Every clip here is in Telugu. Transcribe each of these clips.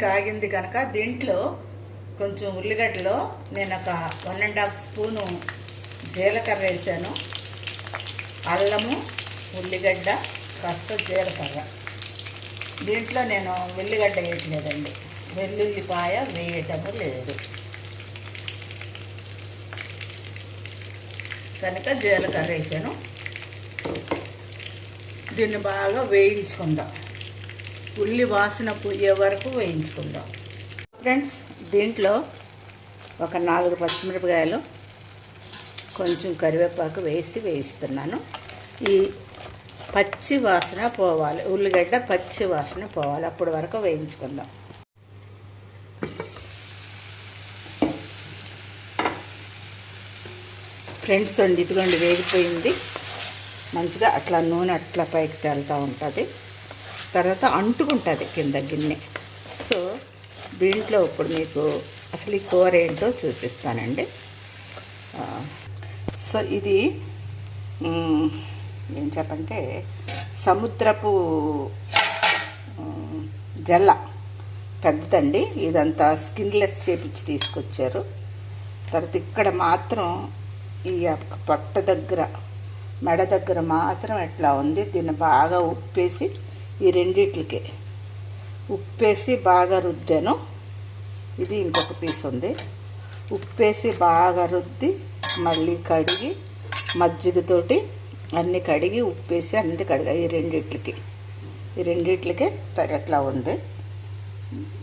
కాగింది కనుక దీంట్లో కొంచెం ఉల్లిగడ్డలో నేను ఒక వన్ అండ్ హాఫ్ స్పూను జీలకర్ర వేసాను. అల్లము ఉల్లిగడ్డ కాస్త జీలకర్ర. దీంట్లో నేను ఉల్లిగడ్డ వేయట్లేదండి. వెల్లుల్లిపాయ వేయటం లేదు. కనుక జీలకర్ర వేసాను. దీన్ని బాగా వేయించుకుందాం. ఉల్లి వాసన పోయే వరకు వేయించుకుందాం. ఫ్రెండ్స్ దీంట్లో ఒక నాలుగు పచ్చిమిరపకాయలు కొంచెం కరివేపాకు వేసి వేయిస్తున్నాను. ఈ పచ్చి వాసన పోవాలి ఉల్లిగడ్డ పచ్చి వాసన పోవాలి అప్పటి వరకు వేయించుకుందాం. ఫ్రెండ్స్ అండి ఇదిగోండి వేగిపోయింది. మంచిగా అట్లా నూనె అట్లా పైకి తేలుతూ ఉంటుంది. తర్వాత అంటుకుంటుంది కింద గిన్నె. సో దీంట్లో ఇప్పుడు మీకు అసలు ఈ కూర ఏంటో చూపిస్తానండి. సో ఇది ఏం చెప్పంటే సముద్రపు జల్ల. పెద్దదండి. ఇదంతా స్కిన్లెస్ చేపించి తీసుకొచ్చారు. తర్వాత ఇక్కడ మాత్రం ఈ పొట్ట దగ్గర మెడ దగ్గర మాత్రం ఎట్లా ఉంది దీన్ని బాగా ఉప్పేసి ఈ రెండిట్లకి. ఉప్పేసి బాగా రుద్దాను. ఇది ఇంకొక పీస్ ఉంది. ఉప్పేసి బాగా రుద్ది మళ్ళీ కడిగి మజ్జిగతోటి అన్ని కడిగి ఉప్పేసి అన్ని కడిగా ఈ రెండిట్లకి. ఈ రెండిట్లకి త- ఎట్లా ఉంది.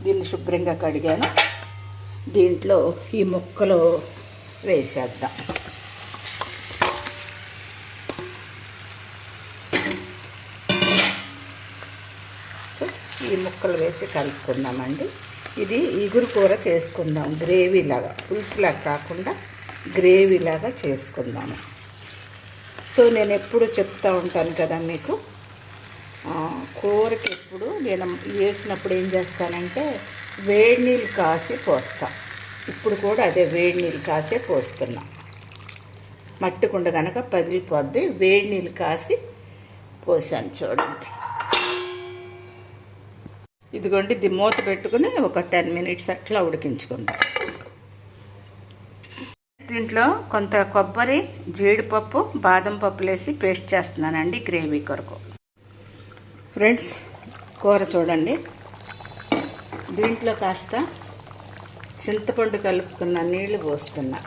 దీన్ని శుభ్రంగా కడిగాను. దీంట్లో ఈ ముక్కలు వేసేద్దాం. ఈ ముక్కలు వేసి కలుపుకుందామండి. ఇది ఇగురు కూర చేసుకుందాం గ్రేవీలాగా. పులుసులాగా కాకుండా గ్రేవీలాగా చేసుకుందాము. సో నేను ఎప్పుడు చెప్తా ఉంటాను కదా మీకు కూరకి ఎప్పుడు నేను వేసినప్పుడు ఏం చేస్తానంటే వేడి నీళ్ళు కాసి పోస్తా. ఇప్పుడు కూడా అదే వేడి నీళ్ళు కాసే పోస్తున్నా. మట్టుకుండ కనుక పగిలిపోద్ది వేడి నీళ్ళు కాసి పోసాను చూడండి. ఇదిగోండి ఇది మూత పెట్టుకుని ఒక టెన్ మినిట్స్ అట్లా ఉడికించుకుందాం. దీంట్లో కొంత కొబ్బరి జీడిపప్పు బాదం పప్పులు వేసి పేస్ట్ చేస్తున్నానండి గ్రేవీ కొరకు. ఫ్రెండ్స్ కూర చూడండి. దీంట్లో కాస్త చింతపండు కలుపుకున్న నీళ్ళు పోస్తున్నా.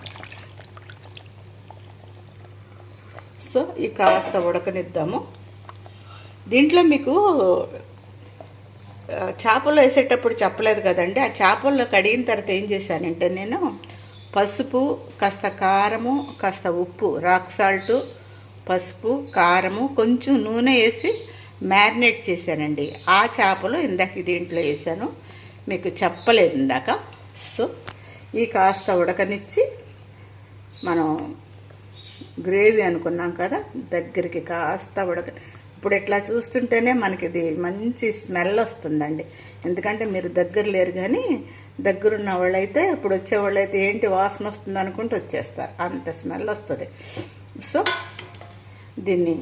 సో ఈ కాస్త ఉడకనిద్దాము. దీంట్లో మీకు చేపలు వేసేటప్పుడు చెప్పలేదు కదండి. ఆ చేపల్లో కడిగిన తర్వాత ఏం చేశానంటే నేను పసుపు కాస్త కారము కాస్త ఉప్పు రాక్ సాల్ట్ పసుపు కారము కొంచెం నూనె వేసి మ్యారినేట్ చేశానండి. ఆ చేపలు ఇందాక దీంట్లో వేసాను మీకు చెప్పలేదు ఇందాక. సో ఈ కాస్త ఉడకనిచ్చి మనం గ్రేవీ అనుకున్నాం కదా దగ్గరికి కాస్త ఉడక ఇప్పుడు ఇట్లా చూస్తుంటేనే మనకి ఇది మంచి స్మెల్ వస్తుందండి. ఎందుకంటే మీరు దగ్గర లేరు కానీ దగ్గరున్న వాళ్ళైతే ఇప్పుడు వచ్చే వాళ్ళైతే ఏంటి వాసన వస్తుంది అనుకుంటూ వచ్చేస్తారు. అంత స్మెల్ వస్తుంది. సో దీన్ని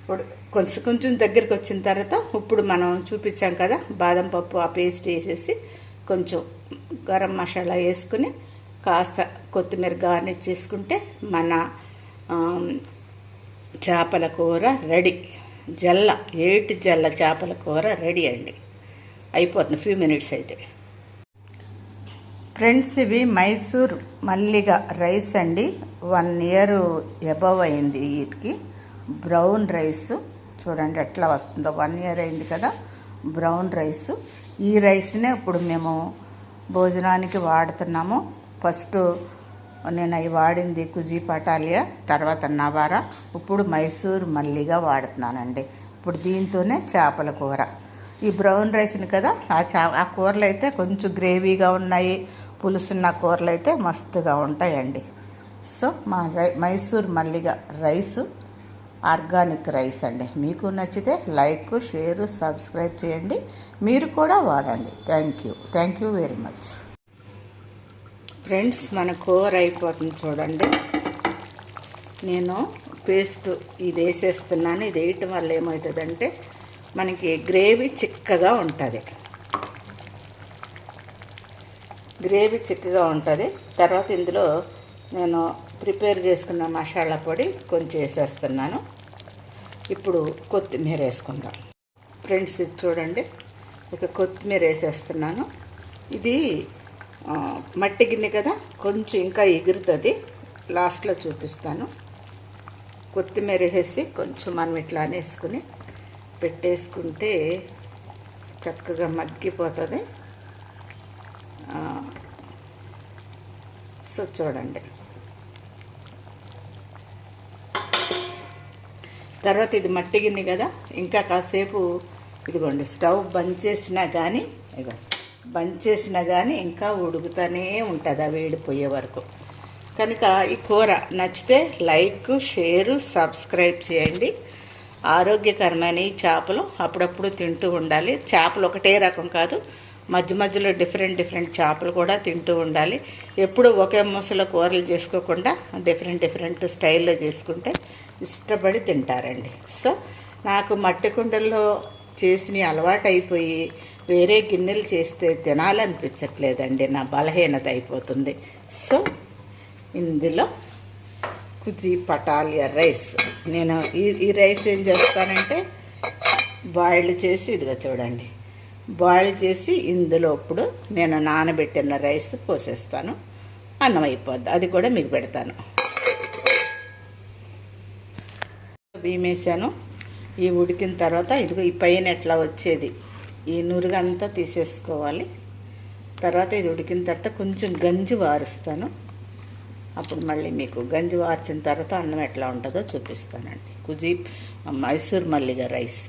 ఇప్పుడు కొంచెం కొంచెం దగ్గరికి వచ్చిన తర్వాత ఇప్పుడు మనం చూపించాం కదా బాదం పప్పు ఆ పేస్ట్ వేసేసి కొంచెం గరం మసాలా వేసుకుని కాస్త కొత్తిమీర గార్నిష్ చేసుకుంటే మన చేపల కూర రెడీ. జల్ల ఏటి జల్ల చేపల కూర రెడీ అండి. అయిపోతుంది ఫ్యూ మినిట్స్ అయితే. ఫ్రెండ్స్ ఇవి మైసూర్ మల్లిగ రైస్ అండి. వన్ ఇయర్ ఎబవ్ అయింది వీటికి. బ్రౌన్ రైస్ చూడండి ఎట్లా వస్తుందో. వన్ ఇయర్ అయింది కదా బ్రౌన్ రైస్. ఈ రైస్నే ఇప్పుడు మేము భోజనానికి వాడుతున్నాము. ఫస్ట్ నేను అవి వాడింది కుజీ పటాలియా తర్వాత నవారా. ఇప్పుడు మైసూర్ మల్లిగా వాడుతున్నానండి. ఇప్పుడు దీంతోనే చేపల కూర. ఈ బ్రౌన్ రైస్ని కదా ఆ చా ఆ కూరలు అయితే కొంచెం గ్రేవీగా ఉన్నాయి. పులుసున్న కూరలు అయితే మస్తుగా ఉంటాయండి. సో మా రై మైసూర్ మల్లిగా రైస్ ఆర్గానిక్ రైస్ అండి. మీకు నచ్చితే లైక్ షేర్ సబ్స్క్రైబ్ చేయండి. మీరు కూడా వాడండి. Thank you. Thank you very much. Friends మన కూర అయిపోతుంది చూడండి. నేను పేస్ట్ ఇది వేసేస్తున్నాను. ఇది వేయటం వల్ల ఏమవుతుందంటే మనకి గ్రేవీ చిక్కగా ఉంటుంది. గ్రేవీ చిక్కగా ఉంటుంది. తర్వాత ఇందులో నేను ప్రిపేర్ చేసుకున్న మసాలా పొడి కొంచెం వేసేస్తున్నాను. ఇప్పుడు కొత్తిమీర వేసుకుందాం. ఫ్రెండ్స్ ఇది చూడండి. ఇక కొత్తిమీర వేసేస్తున్నాను. ఇది మట్టి గిన్నె కదా కొంచెం ఇంకా ఎగురుతుంది. లాస్ట్లో చూపిస్తాను. కొత్తిమీర వేసి కొంచెం మనం ఇట్లా అనేసుకుని పెట్టేసుకుంటే చక్కగా మగ్గిపోతుంది. సో చూడండి. తర్వాత ఇది మట్టి గిన్నె కదా ఇంకా కాసేపు ఇదిగోండి స్టవ్ బంద్ చేసినా కానీ ఇగో బంద్ చేసినా కానీ ఇంకా ఉడుకుతూనే ఉంటుంది ఆ వేడిపోయే వరకు. కనుక ఈ కూర నచ్చితే లైక్ షేరు సబ్స్క్రైబ్ చేయండి. ఆరోగ్యకరమైన ఈ చేపలు అప్పుడప్పుడు తింటూ ఉండాలి. చేపలు ఒకటే రకం కాదు మధ్య మధ్యలో డిఫరెంట్ డిఫరెంట్ చేపలు కూడా తింటూ ఉండాలి. ఎప్పుడు ఒకే మూసలో కూరలు చేసుకోకుండా డిఫరెంట్ డిఫరెంట్ స్టైల్లో చేసుకుంటే ఇష్టపడి తింటారండి. సో నాకు మట్టి కుండల్లో చేసిన అలవాటు అయిపోయి వేరే గిన్నెలు చేస్తే తినాలనిపించట్లేదండి. నా బలహీనత అయిపోతుంది. సో ఇందులో కుచి పటాలియా రైస్. నేను ఈ ఈ రైస్ ఏం చేస్తానంటే బాయిల్ చేసి ఇదిగో చూడండి. బాయిల్ చేసి ఇందులో ఇప్పుడు నేను నానబెట్టిన రైస్ పోసేస్తాను. అన్నం అయిపోద్ది. అది కూడా మీకు పెడతాను. బియ్యం వేసాను ఈ ఉడికిన తర్వాత ఇదిగో ఈ పైన ఎట్లా వచ్చేది? ఈ నురుగంతా తీసేసుకోవాలి. తర్వాత ఇది ఉడికిన తర్వాత కొంచెం గంజి వారుస్తాను. అప్పుడు మళ్ళీ మీకు గంజి వార్చిన తర్వాత అన్నం ఎట్లా ఉంటుందో చూపిస్తానండి. కుజీప్ మైసూర్ మల్లిగ రైస్.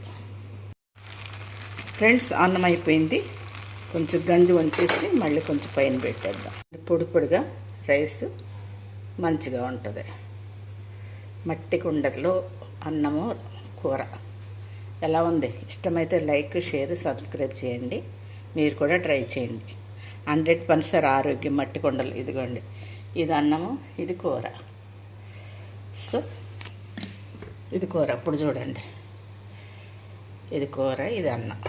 ఫ్రెండ్స్ అన్నం అయిపోయింది. కొంచెం గంజి వంచేసి మళ్ళీ కొంచెం పైన పెట్టేద్దాం. పొడి పొడిగా రైస్ మంచిగా ఉంటుంది. మట్టి కుండలో అన్నము కూర. ఎలా ఉంది? ఇష్టమైతే లైక్ షేర్ సబ్స్క్రైబ్ చేయండి. మీరు కూడా ట్రై చేయండి. హండ్రెడ్ పర్సెంట్ ఆరోగ్యం మట్టి కొండలు. ఇదిగోండి. ఇది అన్నము ఇది కూర. సో ఇది కూర. అప్పుడు చూడండి. ఇది కూర ఇది అన్నం.